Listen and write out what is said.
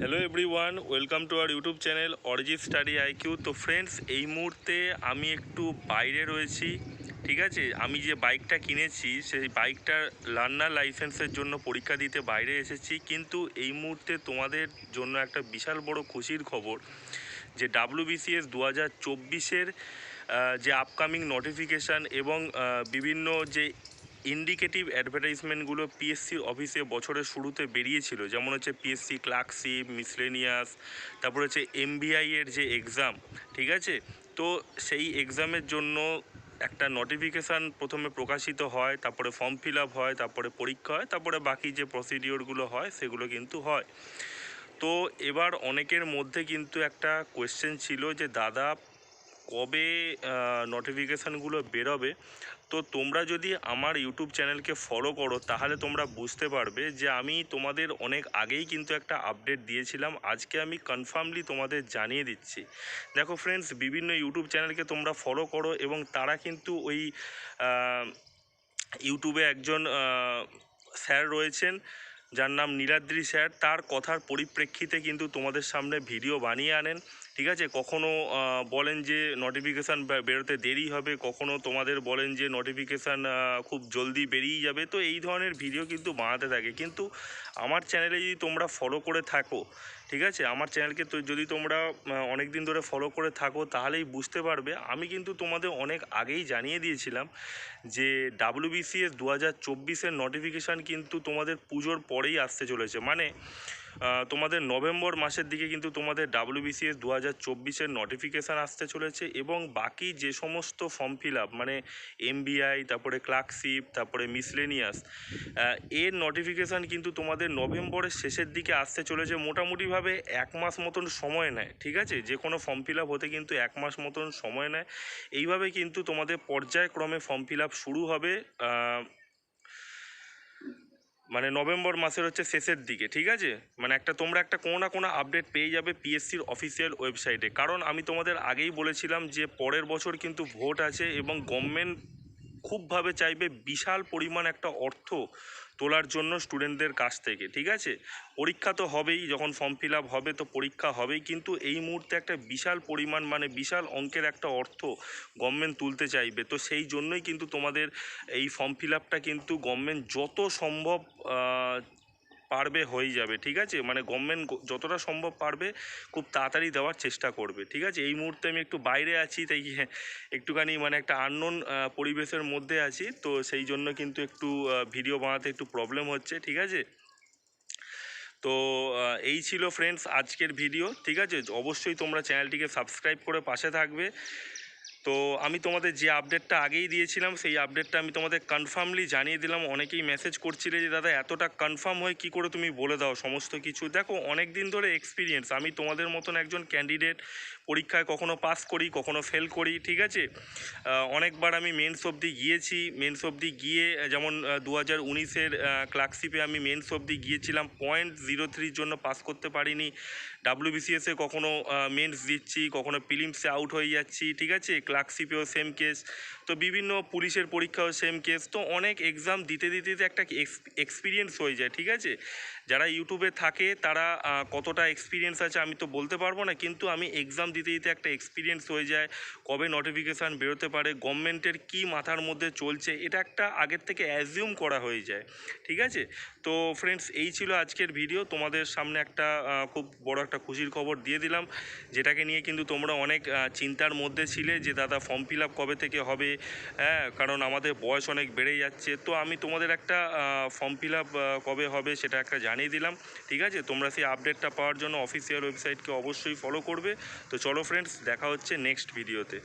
Hello everyone welcome to our YouTube channel Arijit study IQ তো friends এই মুহূর্তে আমি একটু বাইরে রয়েছি, ঠিক আছে? আমি যে বাইকটা কিনেছি, সেই বাইকটার লার্নার লাইসেন্সের জন্য পরীক্ষা দিতে বাইরে এসেছি। কিন্তু এই মুহূর্তে তোমাদের জন্য একটা বিশাল বড় খুশির খবর, যে ডাব্লিউবিসিএস দু হাজার চব্বিশের যে আপকামিং নোটিফিকেশান এবং বিভিন্ন যে ইন্ডিকেটিভ অ্যাডভার্টাইজমেন্টগুলো পিএসসির অফিসে বছরের শুরুতে বেরিয়েছিল। যেমন হচ্ছে পিএসসি ক্লার্কশিপ মিসলেনিয়াস তারপর হচ্ছে এমবিআই এর যে এক্সাম ঠিক আছে? তো সেই এক্সামের জন্য একটা নোটিফিকেশান প্রথমে প্রকাশিত হয়, তারপরে ফর্ম ফিল আপ হয়, তারপরে পরীক্ষা হয়, তারপরে বাকি যে প্রসিডিওরগুলো হয়, সেগুলো কিন্তু হয়। তো এবার অনেকের মধ্যে কিন্তু একটা কোয়েশ্চেন ছিল যে, দাদা কবে নোটিফিকেশানগুলো বেরোবে, তো তোমরা যদি আমার ইউটিউব চ্যানেলকে ফলো করো, তাহলে তোমরা বুঝতে পারবে যে আমি তোমাদের অনেক আগেই কিন্তু একটা আপডেট দিয়েছিলাম। আজকে আমি কনফার্মলি তোমাদের জানিয়ে দিচ্ছি। দেখো ফ্রেন্ডস বিভিন্ন ইউটিউব চ্যানেলকে তোমরা ফলো করো এবং তারা কিন্তু ওই ইউটিউবে একজন স্যার রয়েছেন, যার নাম নীলাদ্রি স্যার তার কথার পরিপ্রেক্ষিতে কিন্তু তোমাদের সামনে ভিডিও বানিয়ে আনেন। ঠিক আছে? কখনো বলেন যে নোটিফিকেশান বেরোতে দেরি হবে, কখনো তোমাদের বলেন যে নোটিফিকেশান খুব জলদি বেরিয়ে যাবে, তো এই ধরনের ভিডিও কিন্তু বানাতে থাকে। কিন্তু আমার চ্যানেলে যদি তোমরা ফলো করে থাকো, ঠিক আছে? আমার চ্যানেলকে তো যদি তোমরা অনেক দিন ধরে ফলো করে থাকো, তাহলেই বুঝতে পারবে। আমি কিন্তু তোমাদের অনেক আগেই জানিয়ে দিয়েছিলাম যে ডাব্লিউবিসিএস দু হাজার চব্বিশের নোটিফিকেশান কিন্তু তোমাদের পুজোর পরেই আসতে চলেছে। মানে তোমাদের নভেম্বর মাসের দিকে কিন্তু তোমাদের ডাব্লিউবিসিএস দু হাজার চব্বিশের নোটিফিকেশান আসতে চলেছে এবং বাকি যে সমস্ত ফর্ম ফিল আপ মানে এমবিআই তারপরে ক্লার্কশিপ তারপরে মিসলেনিয়াস এর নোটিফিকেশান কিন্তু তোমাদের নভেম্বরের শেষের দিকে আসতে চলেছে মোটামুটিভাবে এক মাস মতন সময় নেয়, ঠিক আছে? যে কোনো ফর্ম ফিল আপ হতে কিন্তু এক মাস মতন সময় নেয়। এইভাবে কিন্তু তোমাদের পর্যায়ক্রমে ফর্ম ফিল আপ শুরু হবে মানে নভেম্বর মাসের হচ্ছে শেষের দিকে, ঠিক আছে? মানে একটা তোমরা একটা কোনো না কোনো আপডেট পেয়ে যাবে পিএসসির অফিসিয়াল ওয়েবসাইটে কারণ আমি তোমাদের আগেই বলেছিলাম যে পরের বছর কিন্তু ভোট আছে এবং গভর্নমেন্ট খুবভাবে চাইবে বিশাল পরিমাণ একটা অর্থ তোলার জন্য স্টুডেন্টদের কাছ থেকে, ঠিক আছে? পরীক্ষা তো হবেই, যখন ফর্ম ফিল আপ হবে তো পরীক্ষা হবেই, কিন্তু এই মুহূর্তে একটা বিশাল পরিমাণ মানে বিশাল অঙ্কের একটা অর্থ গভর্নমেন্ট তুলতে চাইবে। তো সেই জন্যই কিন্তু তোমাদের এই ফর্ম ফিল আপটা কিন্তু গভর্নমেন্ট যত সম্ভব পারবে হয়ে যাবে, ঠিক আছে? মানে গভর্নমেন্ট যতটা সম্ভব পারবে খুব তাড়াতাড়ি দেওয়ার চেষ্টা করবে, ঠিক আছে? এই মুহূর্তে আমি একটু বাইরে আছি, তাই একটুখানি মানে একটা আননোন পরিবেশের মধ্যে আছি, তো সেই জন্য কিন্তু একটু ভিডিও বানাতে একটু প্রবলেম হচ্ছে, ঠিক আছে? তো এই ছিল ফ্রেন্ডস আজকের ভিডিও ঠিক আছে? অবশ্যই তোমরা চ্যানেলটিকে সাবস্ক্রাইব করে পাশে থাকবে। তো আমি তোমাদের যে আপডেটটা আগেই দিয়েছিলাম, সেই আপডেটটা আমি তোমাদের কনফার্মলি জানিয়ে দিলাম। অনেকেই মেসেজ করছিলে যে, দাদা, এতটা কনফার্ম হয়, কি করে তুমি বলে দাও? সমস্ত কিছু। দেখো অনেক দিন ধরে এক্সপিরিয়েন্স আমি তোমাদের মতন একজন ক্যান্ডিডেট পরীক্ষায় কখনো পাস করি, কখনো ফেল করি, ঠিক আছে? অনেকবার আমি মেন্স অবধি গিয়েছি। মেন্স অবধি গিয়ে যেমন দু হাজার উনিশের ক্লার্কশিপে আমি মেন্স অবধি গিয়েছিলাম। পয়েন্ট জিরো থ্রির জন্য পাস করতে পারিনি। ডাব্লিউবিসিএসে কখনো মেন্স দিচ্ছি, কখনো ফিলিমসে আউট হয়ে যাচ্ছি, ঠিক আছে? ক্লার্কশিপেও সেম কেস তো বিভিন্ন পুলিশের পরীক্ষাও সেম কেস তো অনেক এক্সাম দিতে দিতে একটা এক্সপিরিয়েন্স হয়ে যায়, ঠিক আছে? যারা ইউটিউবে থাকে, তারা কতটা এক্সপিরিয়েন্স আছে আমি তো বলতে পারব না, কিন্তু আমি এক্সাম দিতে দিতে একটা এক্সপিরিয়েন্স হয়ে যায়, কবে নোটিফিকেশান বেরোতে পারে গভর্নমেন্টের কী মাথার মধ্যে চলছে, এটা একটা আগের থেকে অ্যাজিউম করা হয়ে যায়, ঠিক আছে? তো ফ্রেন্ডস এই ছিল আজকের ভিডিও তোমাদের সামনে একটা খুব বড় একটা খুশির খবর দিয়ে দিলাম, যেটাকে নিয়ে কিন্তু তোমরা অনেক চিন্তার মধ্যে ছিলে যে, দাদা ফর্ম ফিল কবে থেকে হবে? হ্যাঁ কারণ আমাদের বয়স অনেক বেড়ে যাচ্ছে। তো আমি তোমাদের একটা ফর্ম ফিল কবে হবে সেটা একটা জানিয়ে দিলাম, ঠিক আছে? তোমরা সেই আপডেটটা পাওয়ার জন্য অফিসিয়াল ওয়েবসাইটকে অবশ্যই ফলো করবে। তো চলো ফ্রেন্ডস দেখা হচ্ছে নেক্সট ভিডিওতে